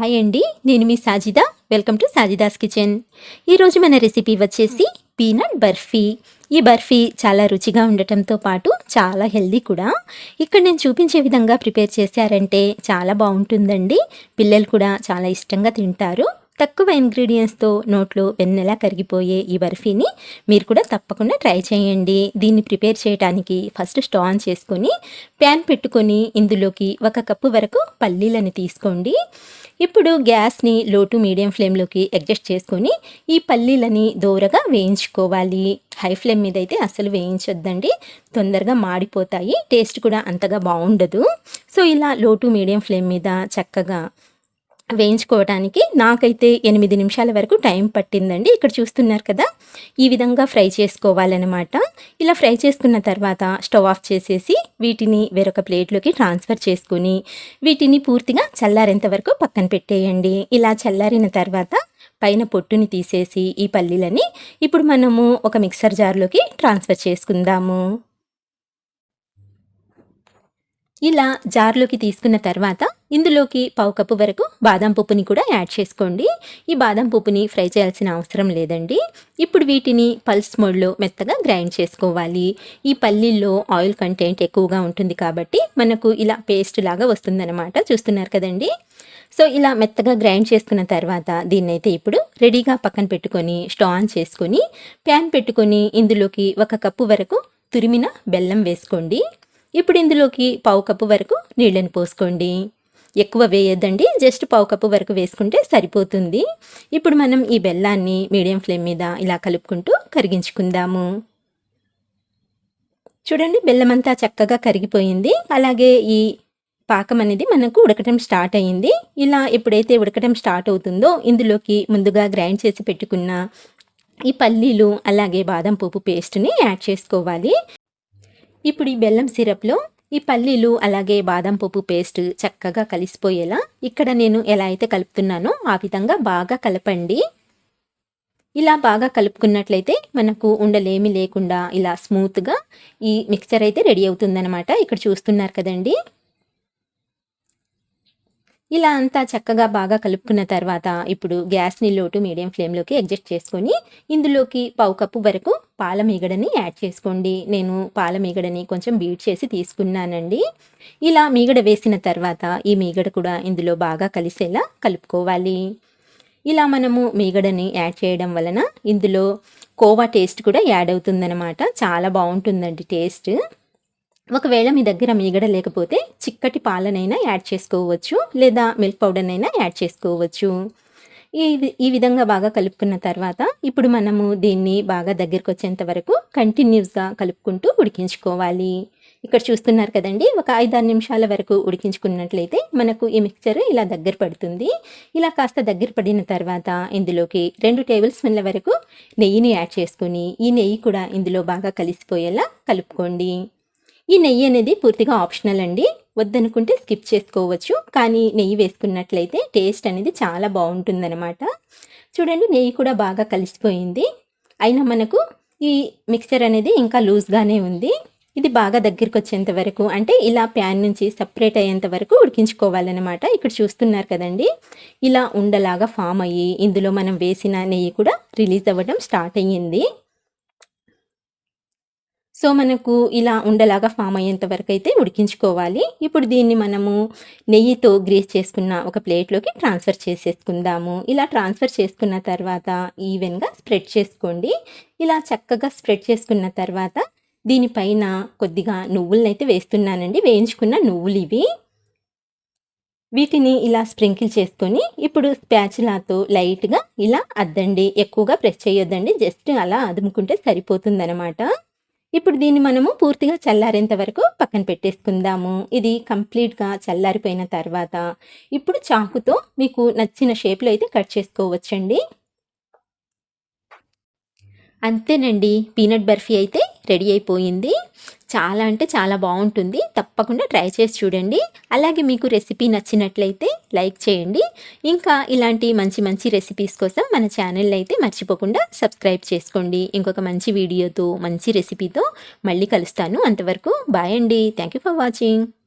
Hi అండి నేను మీ Sajida. Welcome to Sajida's kitchen. ఈరోజు మన రెసిపీ వచ్చేసి పీనట్ బర్ఫీ. ఈ బర్ఫీ చాలా రుచిగా ఉండటంతో పాటు చాలా హెల్దీ కూడా. ఇక్కడ నేను చూపించే విధంగా ప్రిపేర్ చేశారంటే చాలా బాగుంటుందండి. పిల్లలు కూడా చాలా ఇష్టంగా తింటారు. తక్కువ ఇంగ్రీడియంట్స్తో నోట్లో వెన్నెలా కరిగిపోయే ఈ బర్ఫీని మీరు కూడా తప్పకుండా ట్రై చేయండి. దీన్ని ప్రిపేర్ చేయడానికి ఫస్ట్ స్టవ్ ఆన్ చేసుకొని ప్యాన్ పెట్టుకొని ఇందులోకి ఒక కప్పు వరకు పల్లీలను తీసుకోండి. ఇప్పుడు గ్యాస్ని లో టు మీడియం ఫ్లేమ్లోకి అడ్జస్ట్ చేసుకొని ఈ పల్లీలని దూరగా వేయించుకోవాలి. హై ఫ్లేమ్ మీద అయితే అసలు వేయించొద్దండి. తొందరగా మాడిపోతాయి. టేస్ట్ కూడా అంతగా బాగుండదు. సో ఇలా లో టు మీడియం ఫ్లేమ్ మీద చక్కగా వేయించుకోవడానికి నాకైతే ఎనిమిది నిమిషాల వరకు టైం పట్టిందండి. ఇక్కడ చూస్తున్నారు కదా ఈ విధంగా ఫ్రై చేసుకోవాలన్నమాట. ఇలా ఫ్రై చేసుకున్న తర్వాత స్టవ్ ఆఫ్ చేసేసి వీటిని వేరొక ప్లేట్లోకి ట్రాన్స్ఫర్ చేసుకుని వీటిని పూర్తిగా చల్లారేంత వరకు పక్కన పెట్టేయండి. ఇలా చల్లారిన తర్వాత పైన పొట్టుని తీసేసి ఈ పల్లీలని ఇప్పుడు మనము ఒక మిక్సర్ జార్లోకి ట్రాన్స్ఫర్ చేసుకుందాము. ఇలా జార్లోకి తీసుకున్న తర్వాత ఇందులోకి పావు కప్పు వరకు బాదం పప్పుని కూడా యాడ్ చేసుకోండి. ఈ బాదం పప్పుని ఫ్రై చేయాల్సిన అవసరం లేదండి. ఇప్పుడు వీటిని పల్స్ మోడ్లో మెత్తగా గ్రైండ్ చేసుకోవాలి. ఈ పల్లీల్లో ఆయిల్ కంటెంట్ ఎక్కువగా ఉంటుంది కాబట్టి మనకు ఇలా పేస్ట్ లాగా వస్తుందన్నమాట. చూస్తున్నారు కదండి? సో ఇలా మెత్తగా గ్రైండ్ చేసుకున్న తర్వాత దీన్నైతే ఇప్పుడు రెడీగా పక్కన పెట్టుకొని స్టవ్ ఆన్ చేసుకొని ప్యాన్ పెట్టుకొని ఇందులోకి ఒక కప్పు వరకు తురిమిన బెల్లం వేసుకోండి. ఇప్పుడు ఇందులోకి పావు కప్పు వరకు నీళ్ళని పోసుకోండి. ఎక్కువ వేయొద్దండి. జస్ట్ పావు కప్పు వరకు వేసుకుంటే సరిపోతుంది. ఇప్పుడు మనం ఈ బెల్లాన్ని మీడియం ఫ్లేమ్ మీద ఇలా కలుపుకుంటూ కరిగించుకుందాము. చూడండి బెల్లం అంతా చక్కగా కరిగిపోయింది. అలాగే ఈ పాకం అనేది మనకు ఉడకటం స్టార్ట్ అయ్యింది ఇలా ఎప్పుడైతే ఉడకటం స్టార్ట్ అవుతుందో ఇందులోకి ముందుగా గ్రైండ్ చేసి పెట్టుకున్న ఈ పల్లీలు అలాగే బాదం పప్పు పేస్ట్ని యాడ్ చేసుకోవాలి. ఇప్పుడు ఈ బెల్లం సిరప్లో ఈ పల్లీలు అలాగే బాదం పప్పు పేస్ట్ చక్కగా కలిసిపోయేలా ఇక్కడ నేను ఎలా అయితే కలుపుతున్నానో ఆ విధంగా బాగా కలపండి. ఇలా బాగా కలుపుకున్నట్లయితే మనకు ఉండలేమి లేకుండా ఇలా స్మూత్గా ఈ మిక్చర్ అయితే రెడీ అవుతుందన్నమాట. ఇక్కడ చూస్తున్నారు కదండి. ఇలా అంతా చక్కగా బాగా కలుపుకున్న తర్వాత ఇప్పుడు గ్యాస్ని లోటు మీడియం ఫ్లేమ్లోకి అడ్జస్ట్ చేసుకొని ఇందులోకి పావు కప్పు వరకు పాల మీగడని యాడ్ చేసుకోండి. నేను పాల మీగడని కొంచెం బీట్ చేసి తీసుకున్నానండి. ఇలా మీగడ వేసిన తర్వాత ఈ మీగడ కూడా ఇందులో బాగా కలిసేలా కలుపుకోవాలి. ఇలా మనము మీగడని యాడ్ చేయడం వలన ఇందులో కోవా టేస్ట్ కూడా యాడ్ అవుతుందన్నమాట. చాలా బాగుంటుందండి టేస్ట్. ఒకవేళ మీ దగ్గర మీగడ లేకపోతే చిక్కటి పాలనైనా యాడ్ చేసుకోవచ్చు లేదా మిల్క్ పౌడర్నైనా యాడ్ చేసుకోవచ్చు. ఈ ఈ విధంగా బాగా కలుపుకున్న తర్వాత ఇప్పుడు మనము దీన్ని బాగా దగ్గరికి వచ్చేంత వరకు కంటిన్యూస్గా కలుపుకుంటూ ఉడికించుకోవాలి. ఇక్కడ చూస్తున్నారు కదండి ఒక ఐదారు నిమిషాల వరకు ఉడికించుకున్నట్లయితే మనకు ఈ మిక్చర్ ఇలా దగ్గర పడుతుంది. ఇలా కాస్త దగ్గర పడిన తర్వాత ఇందులోకి రెండు టేబుల్ స్పూన్ల వరకు నెయ్యిని యాడ్ చేసుకొని ఈ నెయ్యి కూడా ఇందులో బాగా కలిసిపోయేలా కలుపుకోండి. ఈ నెయ్యి అనేది పూర్తిగా ఆప్షనల్ అండి. వద్దనుకుంటే స్కిప్ చేసుకోవచ్చు. కానీ నెయ్యి వేసుకున్నట్లయితే టేస్ట్ అనేది చాలా బాగుంటుందన్నమాట. చూడండి నెయ్యి కూడా బాగా కలిసిపోయింది. అయినా మనకు ఈ మిక్సర్ అనేది ఇంకా లూజ్గానే ఉంది. ఇది బాగా దగ్గరికి వచ్చేంత వరకు అంటే ఇలా ప్యాన్ నుంచి సపరేట్ అయ్యేంత వరకు ఉడికించుకోవాలన్నమాట. ఇక్కడ చూస్తున్నారు కదండి ఇలా ఉండలాగా ఫామ్ అయ్యి ఇందులో మనం వేసిన నెయ్యి కూడా రిలీజ్ అవ్వడం స్టార్ట్ అయ్యింది. సో మనకు ఇలా ఉండలాగా ఫామ్ అయ్యేంత వరకు అయితే ఉడికించుకోవాలి. ఇప్పుడు దీన్ని మనము నెయ్యితో గ్రీస్ చేసుకున్న ఒక ప్లేట్లోకి ట్రాన్స్ఫర్ చేసేసుకుందాము. ఇలా ట్రాన్స్ఫర్ చేసుకున్న తర్వాత ఈవెన్గా స్ప్రెడ్ చేసుకోండి. ఇలా చక్కగా స్ప్రెడ్ చేసుకున్న తర్వాత దీనిపైన కొద్దిగా నువ్వులనైతే వేస్తున్నానండి. వేయించుకున్న నువ్వులు ఇవి. వీటిని ఇలా స్ప్రింకిల్ చేసుకొని ఇప్పుడు స్పాచులాతో లైట్గా ఇలా అద్దండి. ఎక్కువగా ప్రెస్ చేయొద్దండి. జస్ట్ అలా అదుముకుంటే సరిపోతుందనమాట ఇప్పుడు దీన్ని మనము పూర్తిగా చల్లారేంత వరకు పక్కన పెట్టేసుకుందాము. ఇది కంప్లీట్గా చల్లారిపోయిన తర్వాత ఇప్పుడు చాకుతో మీకు నచ్చిన షేప్లో అయితే కట్ చేసుకోవచ్చండి. అంతేనండి. పీనట్ బర్ఫీ అయితే రెడీ అయిపోయింది. చాలా అంటే చాలా బాగుంటుంది. తప్పకుండా ట్రై చేసి చూడండి. అలాగే మీకు రెసిపీ నచ్చినట్లయితే లైక్ చేయండి. ఇంకా ఇలాంటి మంచి మంచి రెసిపీస్ కోసం మన ఛానల్ అయితే మర్చిపోకుండా సబ్స్క్రైబ్ చేసుకోండి. ఇంకొక మంచి వీడియోతో మంచి రెసిపీతో మళ్ళీ కలుస్తాను. అంతవరకు బాయ్ అండి. Thank you for watching